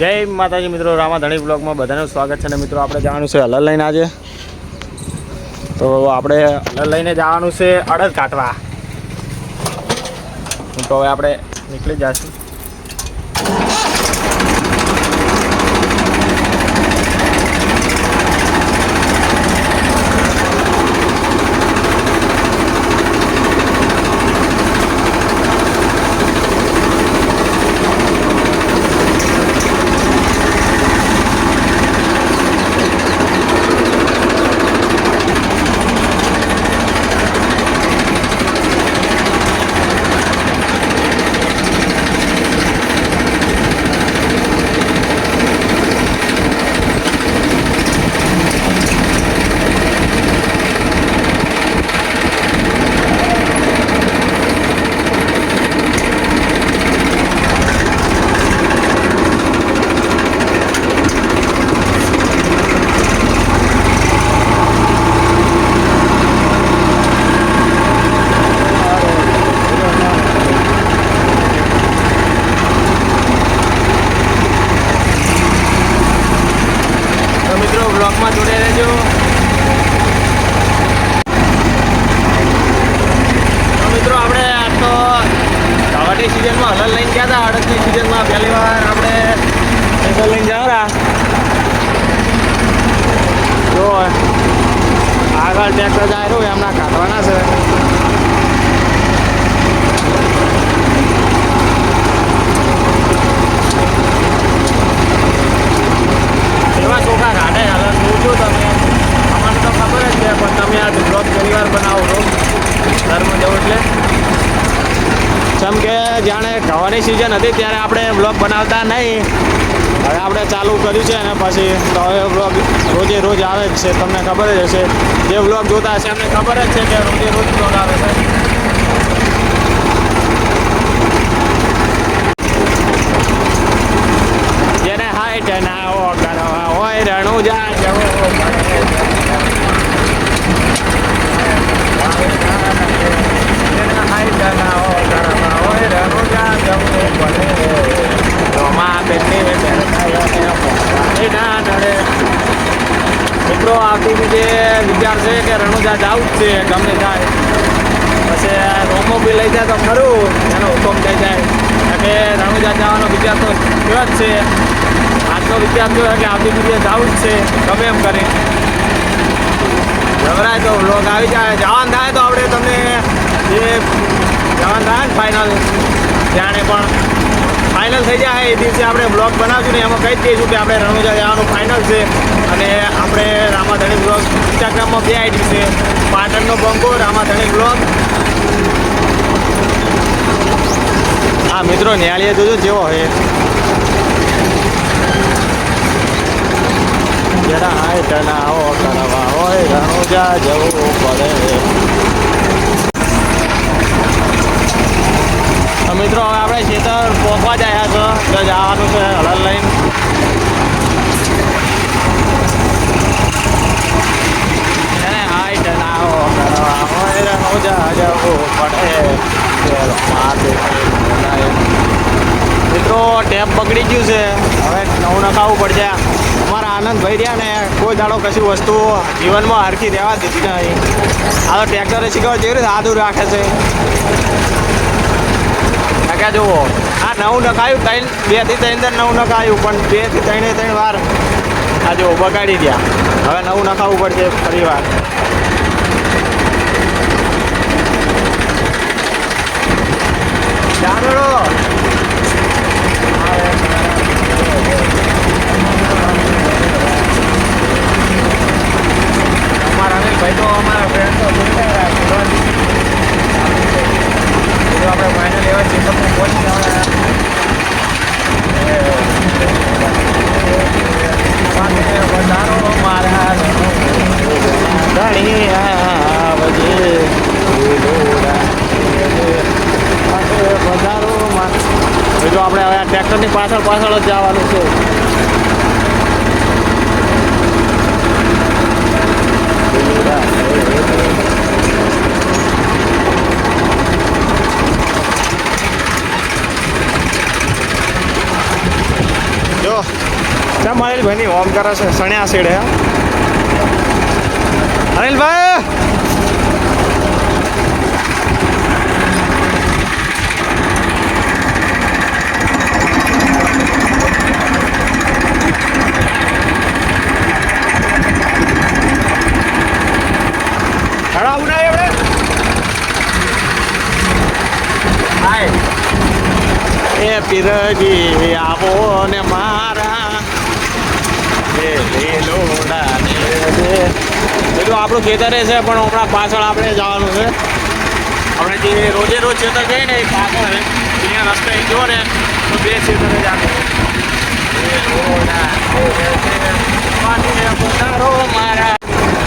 જય માતાજી મિત્રો, રામાધણી બ્લોગમાં બધાનું સ્વાગત છે ને મિત્રો, આપણે જવાનું છે હલર લઈને આજે. તો આપણે હલર લઈને જવાનું છે અડદ કાઢવા તો હવે આપણે નીકળી જઈશું તો મિત્રો બ્લોગમાં જોડે રહેજો તો મિત્રો આપણે આ તો ખાવાની સિઝનમાં હલર લઈને ગયા હતા અડદની સિઝનમાં પહેલી વાર આપણે સાયકલ લઈને જવાના જો આગળ ટ્રેક્ટર જાય રહ્યું એમના કાઢવાના છે એવા ચોખા કાઢે હલર જોજો તમે અમને તો ખબર જ છે પણ તમે આ બ્લોગ પહેલી વાર બનાવો છો ઘરમાં જવું એટલે જેમ કે જાણે ખાવાની હતી ત્યારે આપણે બ્લોગ બનાવતા નહીં. હવે આપણે ચાલુ કર્યું છે અને પછી તો હવે બ્લોગ રોજે રોજ આવે જ છે, તમને ખબર જ હશે. જે બ્લોગ જોતા હશે એમને ખબર જ છે કે રોજે રોજ બ્લોગ આવે છે. જેને હાઈટ ના હોય રણું જા જવો પડે જેને હાઈટ ના ઓ કરવા હોય રણું જા જવું પડે રોમા બેટની બેટે ના નડે મિત્રો આવતી જે વિચાર છે આવું જ છે, ગમે થાય પછી રોમો બી લઈ જાય તો ખરું, એનો હુકમ થઈ જાય. એટલે રણુજા જવાનો વિચાર તો થયો જ છે. આજનો વિચાર થયો કે આવતી બીજે જવું જ છે, ગમે એમ કરી. જવરાય તો લોક આવી જાય, જવાન થાય તો આપણે તમને જે જવાન થાય ને ફાઇનલ જાણે પણ ફાઇનલ થઈ જાય એ દિવસે આપણે બ્લોગ બનાવશું ને એમાં કહી જ દઈશું કે આપણે રણુજા જવાનું ફાઇનલ છે. અને આપણે રામાધણી બ્લોગ ઇન્સ્ટાગ્રામમાં બે આઈડી છે. પાટણનો બંકો રામાધણી બ્લોગ હા, મિત્રો ન્યાળીએ જોજો જેવો હોય. જરા હાય ના આવો, કરવા હોય, રણુજા જવું પડે. મિત્રો, હવે આપણે ખેતર પહોંચવા જ આવ્યા છો. તો જવાનું છે હલર લઈને. મિત્રો, ટેપ પકડી ગયું છે. હવે નવું નખાવવું પડશે. અમારા આનંદભાઈ રહ્યા ને, કોઈ દાડો કશી વસ્તુ જીવનમાં હરખી રહેવા દીધી નહીં. આ તો ટ્રેક્ટરે શીખવા જેવી રીતે આદુર રાખે છે. કાકા જુઓ, આ નવું નખાયું, ત્રણ બેથી ત્રણ દર નવું નખાયું, પણ બેથી ત્રણે ત્રણ વાર આ જુઓ, બગાડી ગયા. હવે નવું નખાવવું પડશે ફરી વાર. જાનડો અમારા અનિલભાઈ તો અમારા ફ્રેન્ડ તો જોઈને આપણે ફાઇનલ એવા છે તમને પહોંચી જવાના વધારો મારા ધણી આવજે વધારો બીજું આપણે હવે આ ટ્રેક્ટરની પાછળ પાછળ જ જવાનું છે. જો કોઈ નહીં ઓમ કરે છે સણ્યા શેડે. હા અનિલભાઈ પીરજી આવો ને મારા. એ લીલોડા ને રે. આપણું ખેતરે છે, પણ હમણાં પાછળ આપણે જવાનું છે. આપણે જે રોજે રોજ ખેતર જઈએ ને, એ પાછળ છે અહીંયા રસ્તે જો ને, તો બે ખેતરે મારા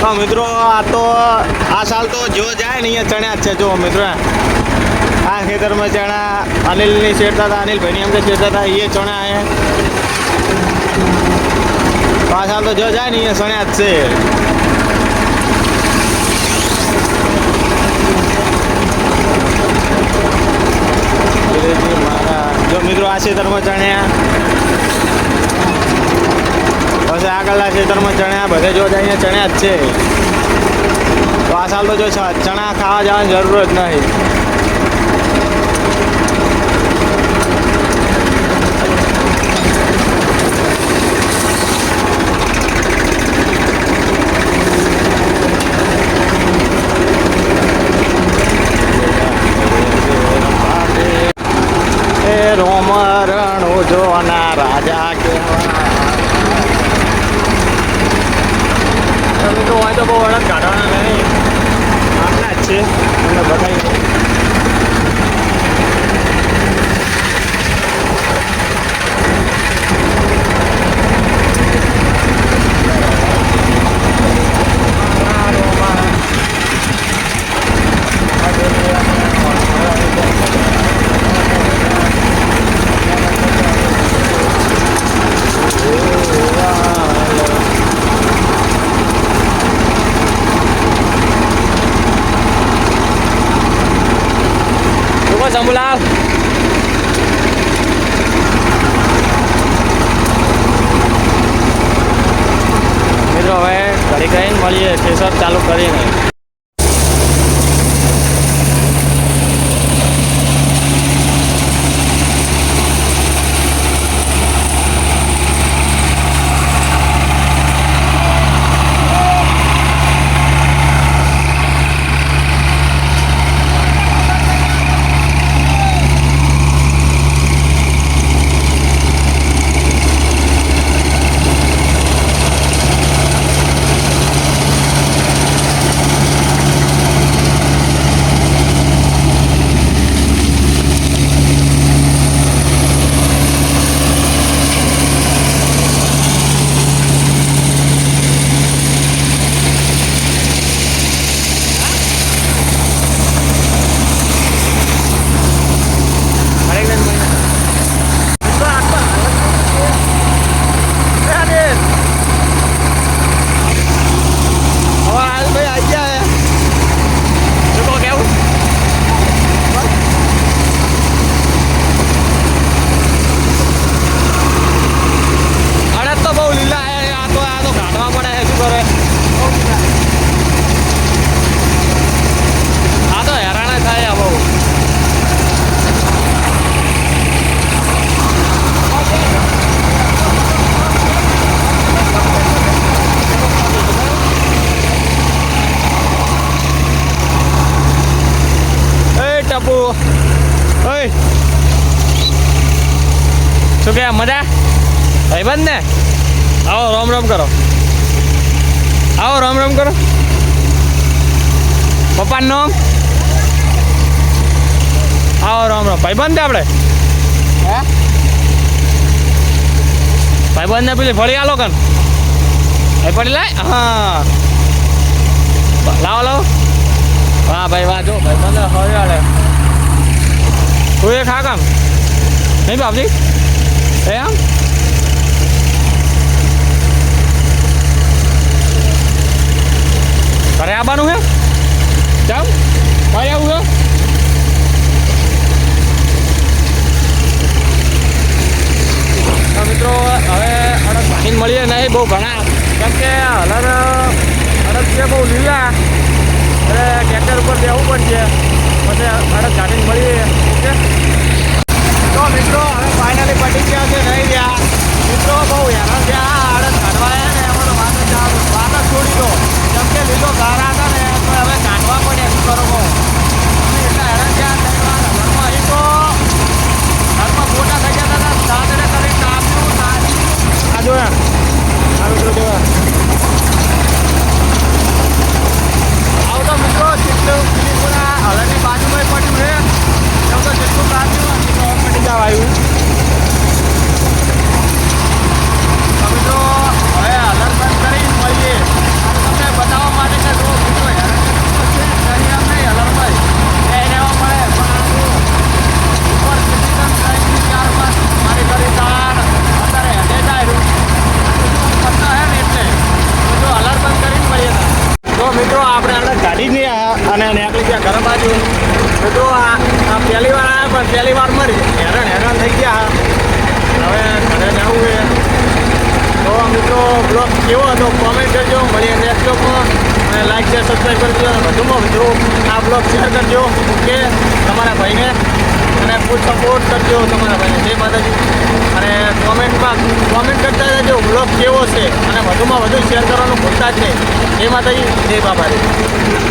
તો મિત્રો, આ તો, આ સાલ તો જો જાય ને, અહીંયા ચણ્યા જ છે. જો મિત્રો, આ ખેતરમાં ચણા અનિલની શેરતા હતા અનિલ ભાઈની એમ કે શેરતા હતા એ ચણા તો આ સાલ તો જો જાય ને, અહીંયા ચણ્યા જ છે ધીરેજી મારા ખેતરમાં ચણ્યા. પછી આગળના ખેતરમાં ચણ્યા. બધે જો અહીંયા ચણ્યા જ છે. તો આ સાલ તો જો ચણા ખાવા જવાની જરૂર જ નહીં એ રોમ રણો જોના રાજા કહેવાય મિત્રો હોય તો બહુ અડગ કાઢવાના નહીં આપના જ છે. તમને બતાવી દઉં. Tunggu Sambulau. મિત્રો હવે ઘડી કહીને મળીએ સ્ટેશન ચાલુ કરીને ઘડી કહીને મળીએ. મિત્રો આટલા એ અનિલ. હવે આનંદભાઈ આવી ગયા છે. શું કહો કેવું અડદ તો બહુ લીલા છે આ તો આ તો કાઢવા પડે છે શું કરે આ તો હેરાન જ થાય બહુ એ ટપુ ઓય કે મજા? ભાઈબંધ ને? આવો રોમ રોમ કરો. આવો રોમ રોમ કરો. પપ્પાનું નામ? આવો રોમ રોમ. ભાઈબંધ આપણે? ભાઈબંધ ને પેલી ફળી આલો કન એ ફળી લાય? હા. લાવો લાવો. વાહ ભાઈ વાહ જો ભાઈ મને હરિયાળે તું એ ખા કામ. નહીં બાપજી? એ આમ ઘરે આવવાનું હે? જાવ કઈ આવું હે? મિત્રો, હવે અડદ ભાગીને મળીએ બહુ ઘણા. કેમ કે હલર અડદ છે બહુ લીલા. એટલે ટ્રેક્ટર ઉપર બેવું છે પછી અડદ કાઢીને મળીએ, ઓકે? તો મિત્રો, હવે ફાઇનલી પટી ગયા છે થઈ ગયા. મિત્રો, બહુ હેરાન થયા. આ આડત આવ્યા ને, એમાં વાત જ. વાત જ છોડી દો. કેમ કે લીલો ગારા હતા ને, તો હવે કાઢવા પડે એમ કરો બહુ. એટલા હેરાન થયા ઘરમાં અહીં તો ઘરમાં મોટા થઈ ગયા હતા દાદરે કરી કાપ્યું આ જોયા આ મિત્રો જોયા આવું તો મિત્રો જેટલું પુરા હલરની બાજુમાં પડ્યું છે એવું તો જેટલું કાપ્યું એટલું પટી જવા આવ્યું તો મિત્રો હવે હલર બંધ કરી મળીએ અને તમને બતાવવા માટે કે જો મિત્રો હેરાન છે કરી એમ નહીં હલરમાં જ એ રહેવા મળે પણ આ જો ઉપર સિટીઝન ટ્રેનની ચાર પાંચ મારી કરી તાર અત્યારે હેડે જાય પત્તા હે ને એટલે તો જો અલર્ટ બંધ કરીને મળીએ તા. તો મિત્રો આપણે અલગ ગાડી નહીં આ- અને નીકળી ગયા ઘર બાજુ તો જો આ આ પહેલી વાર આવ્યા પણ પહેલી વાર મરી હેરાન હેરાન થઈ ગયા હવે ઘરે જવું છે તો મિત્રો બ્લોગ કેવો હતો? કોમેન્ટ કરજો. મળીએ નેક્સ્ટ બ્લોગમાં અને લાઈક શેર સબસ્ક્રાઈબ કરજો. અને વધુમાં મિત્રો આ બ્લોગ શેર કરજો. કે તમારા ભાઈને. અને ફૂલ સપોર્ટ કરજો તમારા ભાઈને. જય માતાજી. અને કોમેન્ટમાં કોમેન્ટ કરતા રહેજો બ્લોગ કેવો છે. અને વધુમાં વધુ શેર કરવાનું ભૂલતા જ નહીં. જય માતાજી. જય બાબાજી.